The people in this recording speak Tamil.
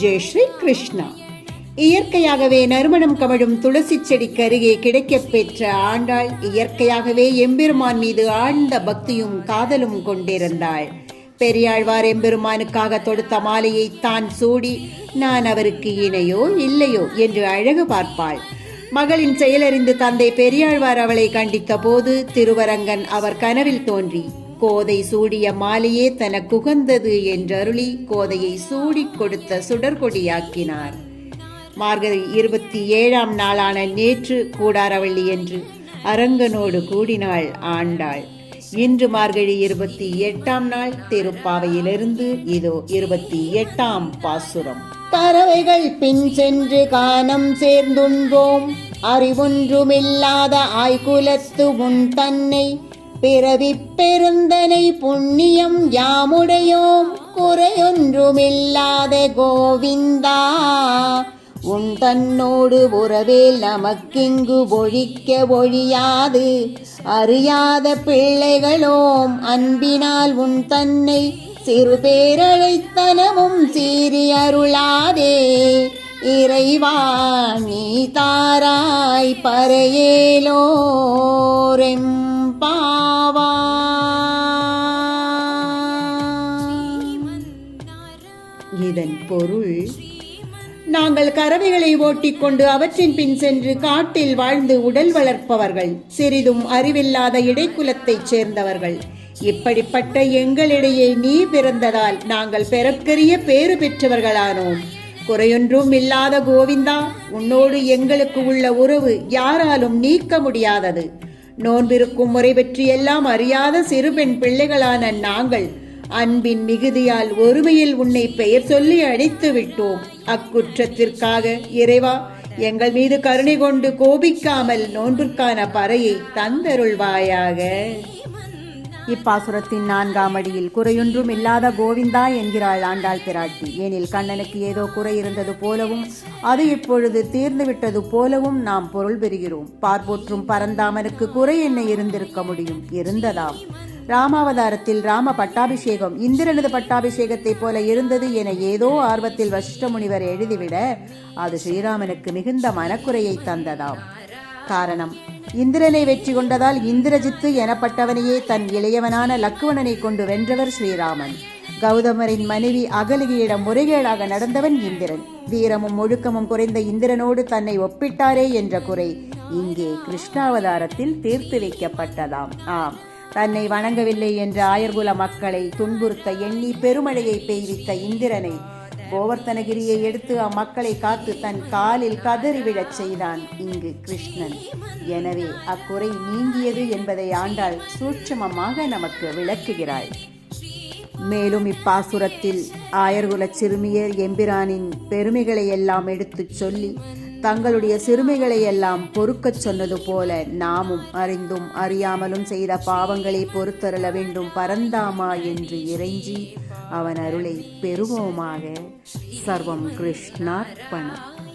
ஜெய் ஸ்ரீ கிருஷ்ணா இயற்கையாகவே நறுமணம் கமழும் துளசி செடிக்கு அருகே கிடைக்கப் பெற்ற ஆண்டாள் இயற்கையாகவே எம்பெருமான் மீது ஆழ்ந்த பக்தியும் காதலும் கொண்டிருந்தாள். பெரியாழ்வார் எம்பெருமானுக்காக தொடுத்த மாலையை தான் சூடி நான் அவருக்கு இணையோ இல்லையோ? என்று அழகு பார்ப்பாள். மகளின் செயலறிந்து தந்தை பெரியாழ்வார் அவளை கண்டித்த போது திருவரங்கன் அவர் கனவில் தோன்றி கோதை சூடிய மாலையே தனக்குகந்தது என்றருளி கோதையை சூடிக் கொடுத்த சுடர்கொடியாக்கினார். மார்கழி இருபத்தி ஏழாம் நாளான நேற்று கூடாரவள்ளி என்று அரங்கனோடு கூடினாள் ஆண்டாள். இன்று மார்கழி இருபத்தி எட்டாம் நாள் திருப்பாவையிலிருந்து இதோ இருபத்தி எட்டாம் பாசுரம். பறவைகள் பின் சென்று கானம் சேர்ந்துண்போம். அறிவொன்றுமில்லாத ஆய்குலத்து உன் தன்னை பிறவி பெருந்தனை புண்ணியம் யாமுடையோம்? குறையொன்றுமில்லாத கோவிந்தா. உன் தன்னோடு உறவேல் நமக்கிங்கு ஒழிக்க ஒழியாது? அறியாத பிள்ளைகளோம் அன்பினால் உன் தன்னை சிறு பேரழைத்தனமும் சீறி அருளாதே. இறைவா நீ தாராய் பறையேலோரெம். இதன் பொருள் நாங்கள் கறவைகளை ஓட்டிக்கொண்டு அவற்றின் பின் சென்று காட்டில் வாழ்ந்து உடல் வளர்ப்பவர்கள் சிறிதும் அறிவில்லாத இடைக்குலத்தைச் சேர்ந்தவர்கள். இப்படிப்பட்ட எங்களிடையே நீ பிறந்ததால் நாங்கள் பெறற்கரிய பேறு பெற்றவர்களானோம். குறையொன்றும் இல்லாத கோவிந்தா உன்னோடு எங்களுக்கு உள்ள உறவு யாராலும் நீக்க முடியாதது. நோன்பிருக்கும் முறை பற்றி எல்லாம் அறியாத சிறுபெண் பிள்ளைகளான நாங்கள் அன்பின் மிகுதியால் ஒருமையில் உன்னை பெயர் சொல்லி அழைத்து விட்டோம். அக்குற்றத்திற்காக இறைவா எங்கள் மீது கருணை கொண்டு கோபிக்காமல் நோன்பிற்கான பறையை தந்தருள்வாயாக. இப்பாசுரத்தின் நான்காம் அடியில் குறையொன்றும் இல்லாத கோவிந்தா என்கிறாள் ஆண்டாள் பிராட்டி. ஏனில் கண்ணனுக்கு ஏதோ குறை இருந்தது போலவும் அது இப்பொழுது தீர்ந்துவிட்டது போலவும் நாம் பொருள் பெறுகிறோம். பார்ப்போற்றும் பரந்தாமனுக்கு குறை என்ன இருந்திருக்க முடியும்? இருந்ததாம். ராமாவதாரத்தில் ராம பட்டாபிஷேகம் இந்திரனது பட்டாபிஷேகத்தைப் போல இருந்தது என ஏதோ ஆர்வத்தில் வசிஷ்ட முனிவர் எழுதிவிட அது ஸ்ரீராமனுக்கு மிகுந்த மனக்குறையை தந்ததாம். காரணம் இந்திரனை வெற்றி கொண்டதால் இந்திரஜித்து எனப்பட்டவனையே தன் இளையவனான லக்குவணனை கொண்டு வென்றவர் ஸ்ரீராமன். கௌதமரின் மனைவி அகலிகையிடம் முறைகேடாக நடந்தவன் இந்திரன். வீரமும் ஒழுக்கமும் குறைந்த இந்திரனோடு தன்னை ஒப்பிட்டாரே என்ற குறை இங்கே கிருஷ்ணாவதாரத்தில் தீர்த்து வைக்கப்பட்டதாம். ஆம். தன்னை வணங்கவில்லை என்ற ஆயர்குல மக்களை துன்புறுத்த எண்ணி பெருமழையை பெய்வித்த இந்திரனை கோவர்த்தனகிரியை எடுத்து அம்மக்களை காத்து தன் காலில் கதறி விழச் செய்தான் இங்கு கிருஷ்ணன். எனவே அக்குறை நீங்கியது என்பதை ஆண்டாள் சூட்சமமாக நமக்கு விளக்குகிறாள். மேலும் இப்பாசுரத்தில் ஆயர்குலச் சிறுமியர் எம்பிரானின் பெருமைகளை எல்லாம் எடுத்துச் சொல்லி தங்களுடைய சிறுமைகளை எல்லாம் பொறுக்கச் சொன்னது போல நாமும் அறிந்தும் அறியாமலும் செய்த பாவங்களை பொறுத்தருள வேண்டும் பரந்தாமா என்று இறைஞ்சி அவன் அருளை பெறுவோமாக. சர்வம் கிருஷ்ணார்ப்பணம்.